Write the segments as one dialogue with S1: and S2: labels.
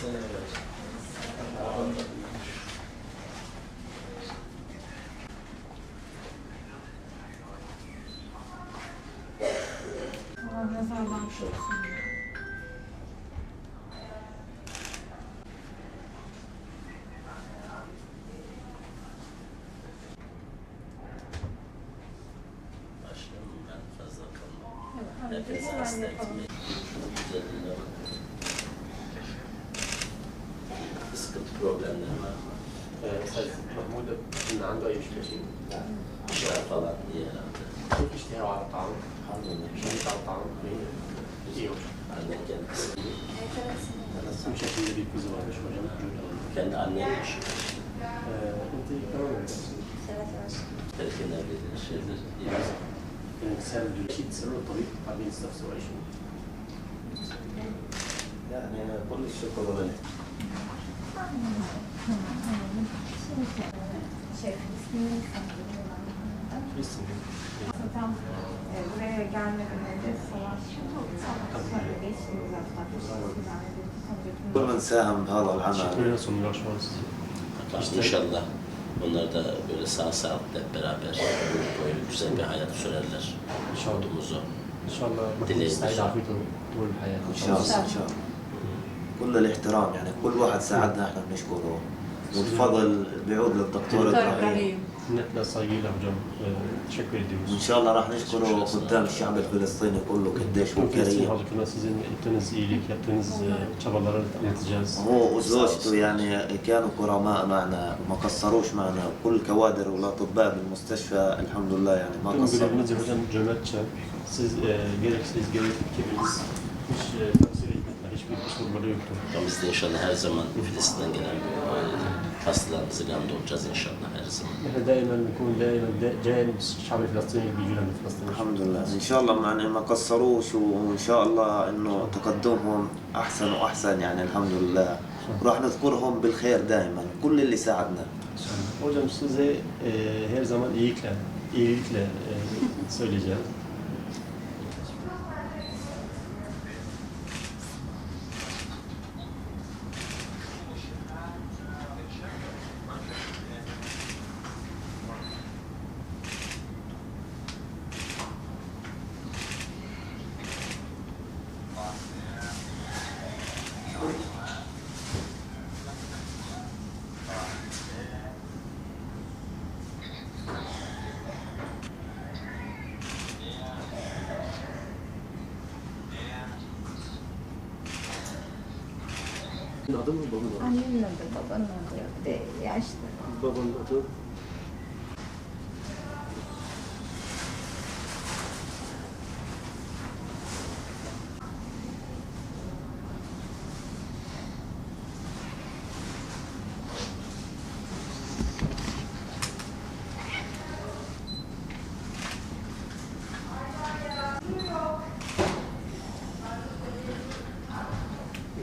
S1: Allah.
S2: Başkanım ben fazla kalmam.
S1: Evet,
S2: Nefes hasta etmeyin.
S3: استاذ محمود ان عنده اي مشكله لا
S2: İşler falan iyi herhalde.
S3: شوف اشتهاء على الطعام
S2: الحمد لله.
S3: شهيت على الطعام iyi
S2: Annen kendisi iyi.
S3: Bu şekilde bir kızı varmış hocam.
S2: Kendi annenmiş.
S3: Ee, انت كمان
S2: Belki nerededir, şeydir. iyi.
S3: يعني سهل اكيد تسالوا الطبيب حابين تستفسروا اي شيء
S2: Yani كل الشكر له.
S1: Şey, ismini sanırım. Tam e, buraya gelmeden önce savaş sonra geçtim zaten.
S4: كل من ساهم بهذا العمل
S3: Teşekkür sunumlar şu an size.
S2: Bakalım inşallah onlar da böyle sağ sağlıklı hep beraber ömür boyu güzel bir hayat sürerler.
S3: İnşallah.
S2: Umudumuzu.
S3: ان شاء الله محمود
S2: دليل.
S3: سعيد عافيته طول الحياه
S4: ان شاء الله ان شاء الله كل الاحترام يعني كل واحد ساعدنا احنا بنشكره والفضل بيعود للدكتور
S3: saygıyla hocam e, teşekkür ediyoruz.
S4: وإن شاء الله راح نشكره قدام الشعب الفلسطيني كله قديش هو كريم.
S3: anlatacağız.
S4: هو وزوجته يعني كانوا كرماء معنا ما قصروش معنا. كل كوادر والأطباء بالمستشفى الحمد لله يعني ما قصروا.
S2: Biz de inşallah her zaman Filistin'den inşallah zaman.
S3: نحن دائما نكون دائما دا- جانب الشعب الفلسطيني.
S4: الحمد لله إن شاء الله يعني ما قصروش وإن شاء الله إنه تقدمهم أحسن وأحسن يعني الحمد لله وراح نذكرهم بالخير دائما كل اللي ساعدنا
S3: Hocam size her zaman iyilikle, iyilikle söyleyeceğim.
S1: 나던 먹는 안 했는데 먹었는데 그때
S3: 야시더라고. 먹었는데.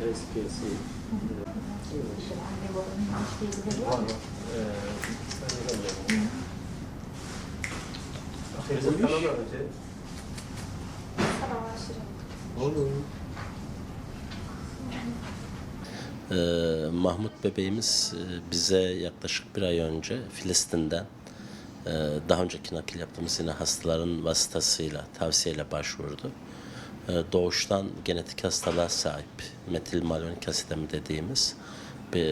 S3: SKC
S2: Ee, Mahmut bebeğimiz e, bize yaklaşık bir ay önce Filistin'den e, daha önceki nakil yaptığımız yine hastaların vasıtasıyla, tavsiyeyle başvurdu. E, doğuştan genetik hastalığa sahip metil malonik asidemi dediğimiz bir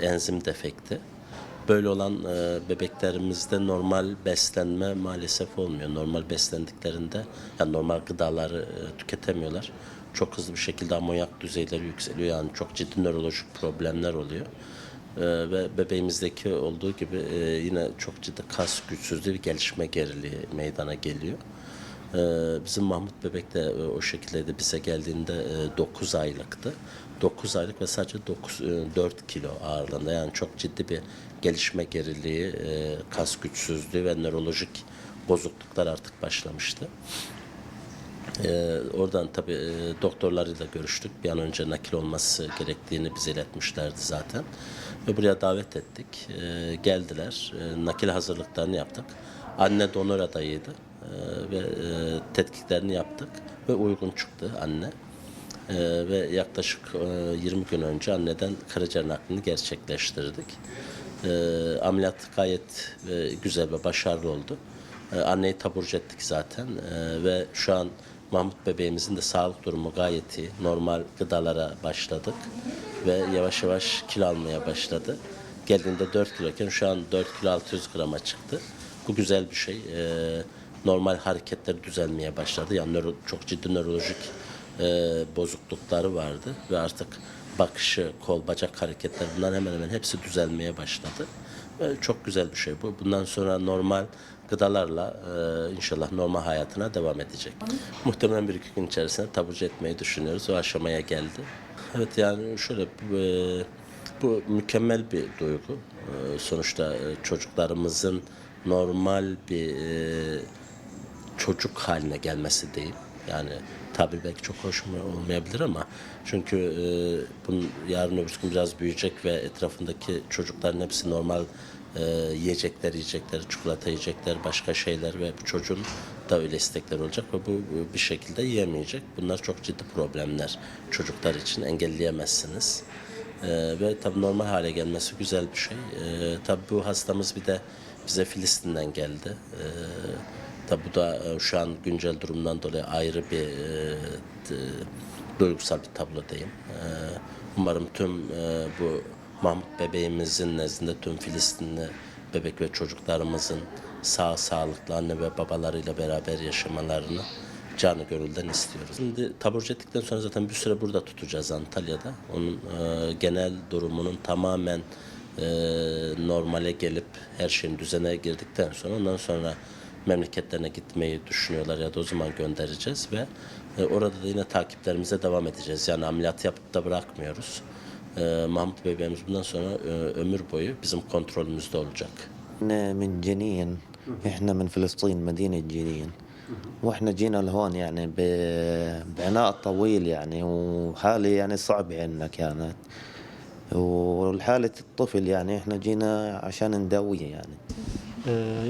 S2: e, enzim defekti. Böyle olan e, bebeklerimizde normal beslenme maalesef olmuyor. Normal beslendiklerinde yani normal gıdaları e, tüketemiyorlar. Çok hızlı bir şekilde amonyak düzeyleri yükseliyor. Yani çok ciddi nörolojik problemler oluyor. Ve bebeğimizdeki olduğu gibi yine çok ciddi kas güçsüzlüğü gelişme geriliği meydana geliyor. Ee, bizim Mahmut Bebek de e, o şekilde bize geldiğinde 9 aylıktı. 9 aylık ve sadece 9, 4 kilo ağırlığında yani çok ciddi bir gelişme geriliği, e, kas güçsüzlüğü ve nörolojik bozukluklar artık başlamıştı. Oradan tabii e, doktorlarıyla görüştük. Bir an önce nakil olması gerektiğini bize iletmişlerdi zaten. Ve buraya davet ettik. Geldiler. Nakil hazırlıklarını yaptık. Anne donör adayıydı. Ee, ve e, tetkiklerini yaptık. Ve uygun çıktı anne. E, ve yaklaşık e, 20 gün önce anneden karaciğer naklini gerçekleştirdik. E, ameliyat gayet e, güzel ve başarılı oldu. E, anneyi taburcu ettik zaten E, ve şu an Mahmut bebeğimizin de sağlık durumu gayet iyi. Normal gıdalara başladık ve yavaş yavaş kilo almaya başladı. Geldiğinde 4 kiloken şu an 4 kilo 600 grama çıktı. Bu güzel bir şey. E, normal hareketler düzelmeye başladı. Yani nöro- çok ciddi nörolojik e, bozuklukları vardı ve artık bakışı, kol, bacak hareketler bunlar hemen hemen hepsi düzelmeye başladı. Ve çok güzel bir şey bu. Bundan sonra normal gıdalarla e, inşallah normal hayatına devam edecek. Muhtemelen bir iki gün içerisinde taburcu etmeyi düşünüyoruz. O aşamaya geldi. Evet yani şöyle e, bu mükemmel bir duygu. E, sonuçta e, çocuklarımızın normal bir e, çocuk haline gelmesi diyeyim. Yani tabi belki çok hoş olmayabilir ama çünkü e, bunun yarın öbür gün biraz büyüyecek ve etrafındaki çocukların hepsi normal e, yiyecekler yiyecekler, çikolata yiyecekler, başka şeyler ve bu çocuğun da öyle istekler olacak ve bu bir şekilde yiyemeyecek. Bunlar çok ciddi problemler çocuklar için engelleyemezsiniz. E, ve tabii normal hale gelmesi güzel bir şey. E, tabii bu hastamız bir de bize Filistin'den geldi. E, Tabi bu da e, şu an güncel durumdan dolayı ayrı bir e, duygusal bir tablo diyeyim. E, umarım tüm bu Mahmut bebeğimizin nezdinde tüm Filistinli bebek ve çocuklarımızın sağ sağlıklı anne ve babalarıyla beraber yaşamalarını canı gönülden istiyoruz. Şimdi taburcu ettikten sonra zaten bir süre burada tutacağız Antalya'da. Onun e, genel durumunun tamamen e, normale gelip her şeyin düzene girdikten sonra ondan sonra memleketlerine gitmeyi düşünüyorlar ya da o zaman göndereceğiz ve e, orada da yine takiplerimize devam edeceğiz. Yani ameliyat yapıp da bırakmıyoruz. E, Mahmut bebeğimiz bundan sonra e, ömür boyu bizim kontrolümüzde olacak.
S4: من جنين إحنا من فلسطين مدينة جنين وإحنا جينا لهون يعني بعناء طويل يعني وحالة يعني صعبة عندنا كانت والحالة الطفل يعني إحنا جينا عشان نداويه يعني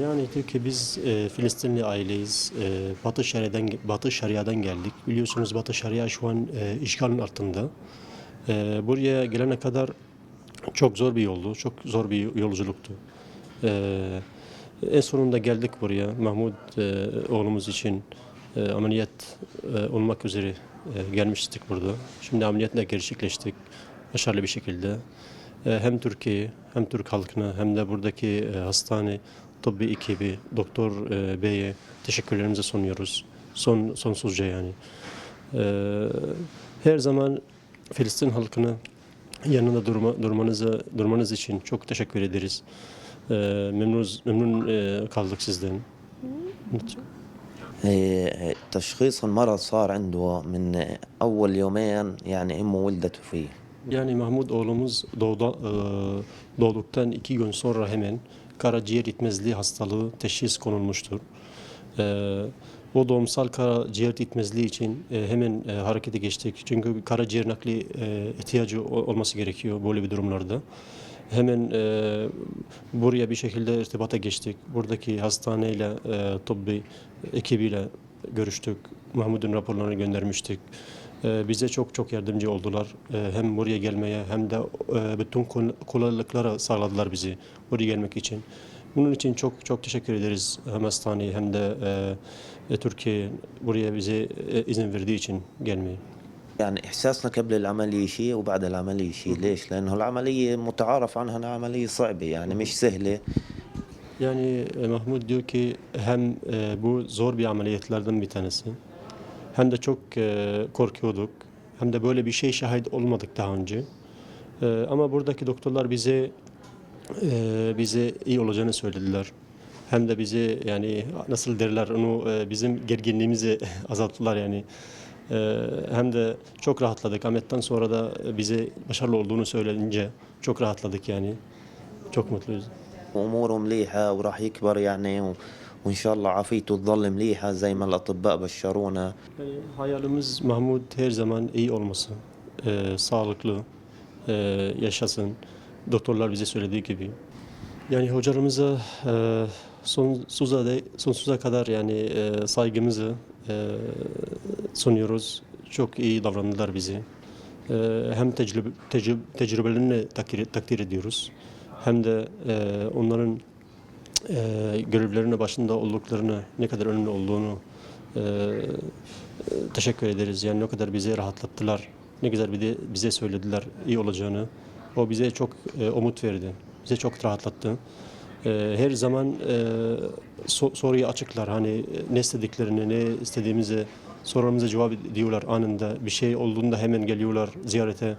S3: yani diyor ki biz e, Filistinli aileyiz. E, Batı Şeria'dan Batı Şeria'dan geldik. Biliyorsunuz Batı Şeria şu an e, işgalin altında. E, buraya gelene kadar çok zor bir yoldu. Çok zor bir yolculuktu. En sonunda geldik buraya. Mahmut e, oğlumuz için e, ameliyat olmak üzere gelmiştik burada. Şimdi ameliyatla gerçekleştik. Başarılı bir şekilde. Hem Türkiye hem Türk halkına hem de buradaki hastane tıbbi ekibi, doktor e, beye teşekkürlerimizi sunuyoruz. Son, sonsuzca yani. E, her zaman Filistin halkına yanında durma, durmanızı, durmanız için çok teşekkür ederiz. E, memnunuz, memnun e, kaldık sizden.
S4: إيه، تشخيص المرض صار عنده من أول يومين يعني أمه ولدته فيه
S3: Yani Mahmut oğlumuz doğda, e, doğduktan iki gün sonra hemen karaciğer itmezliği hastalığı teşhis konulmuştur. O doğumsal karaciğer itmezliği için e, hemen e, harekete geçtik. Çünkü karaciğer nakli e, ihtiyacı olması gerekiyor böyle bir durumlarda. Hemen e, buraya bir şekilde irtibata geçtik. Buradaki hastaneyle, e, tıbbi ekibiyle görüştük. Mahmut'un raporlarını göndermiştik. E, bize çok çok yardımcı oldular. E, hem buraya gelmeye hem de e, bütün kol- kolaylıkları sağladılar bizi buraya gelmek için. Bunun için çok çok teşekkür ederiz hem hastaneye hem de e, e, Türkiye buraya bize e, izin verdiği için gelmeyi.
S4: يعني إحساسنا قبل العملية شيء وبعد العملية شيء ليش؟ لأنه العملية متعارف عنها أنها عملية صعبة يعني مش سهلة
S3: Yani e, Mahmut diyor ki hem e, bu zor bir ameliyatlardan bir tanesi Hem de çok e, korkuyorduk. Hem de böyle bir şey şahit olmadık daha önce. E, ama buradaki doktorlar bize e, bize iyi olacağını söylediler. Hem de bizi yani nasıl derler onu bizim gerginliğimizi azalttılar yani. Hem de çok rahatladık. Ahmet'ten sonra da bize başarılı olduğunu söylenince çok rahatladık yani. Çok mutluyuz.
S4: Umurum liha ve rah yekber yani. وإن شاء الله عافيته تظل مليحة زي ما الأطباء بشرونا
S3: Yani hayalimiz Mahmut her zaman iyi olması, e, sağlıklı e, yaşasın. Doktorlar bize söylediği gibi. Yani hocalarımıza e, sonsuza, de, sonsuza kadar yani e, saygımızı e, sunuyoruz. çok iyi davrandılar bize. Ee, hem tecrübe, tecrübe, tecrübelerini takdir, takdir ediyoruz. Hem de e, onların e, görevlerine başında olduklarını, ne kadar önemli olduğunu e, teşekkür ederiz. Yani ne kadar bizi rahatlattılar, ne güzel bir de bize söylediler iyi olacağını. O bize çok e, umut verdi, bize çok rahatlattı. E, her zaman e, so- soruyu açıklar. Hani e, ne istediklerini, ne istediğimizi sorularımıza cevap ediyorlar anında. Bir şey olduğunda hemen geliyorlar ziyarete.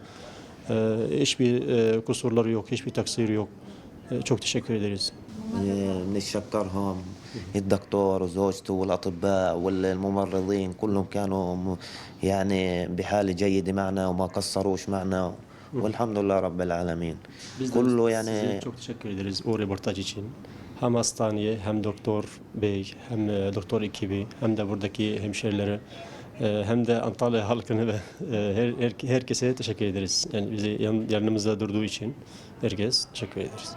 S3: E, hiçbir e, kusurları yok, hiçbir taksiri yok. E, çok teşekkür ederiz.
S4: بنتشكرهم الدكتور وزوجته والأطباء والممرضين كلهم كانوا يعني بحالة جيدة معنا وما قصروش معنا والحمد لله رب العالمين كله يعني
S3: çok teşekkür ederiz o röportaj için. Hem hastaneye hem doktor bey hem e, doktor ekibi hem de buradaki hemşerilere e, hem de Antalya halkını ve e, her, her- herkese teşekkür ederiz. Yani bizi yan, yanımızda durduğu için herkes teşekkür ederiz.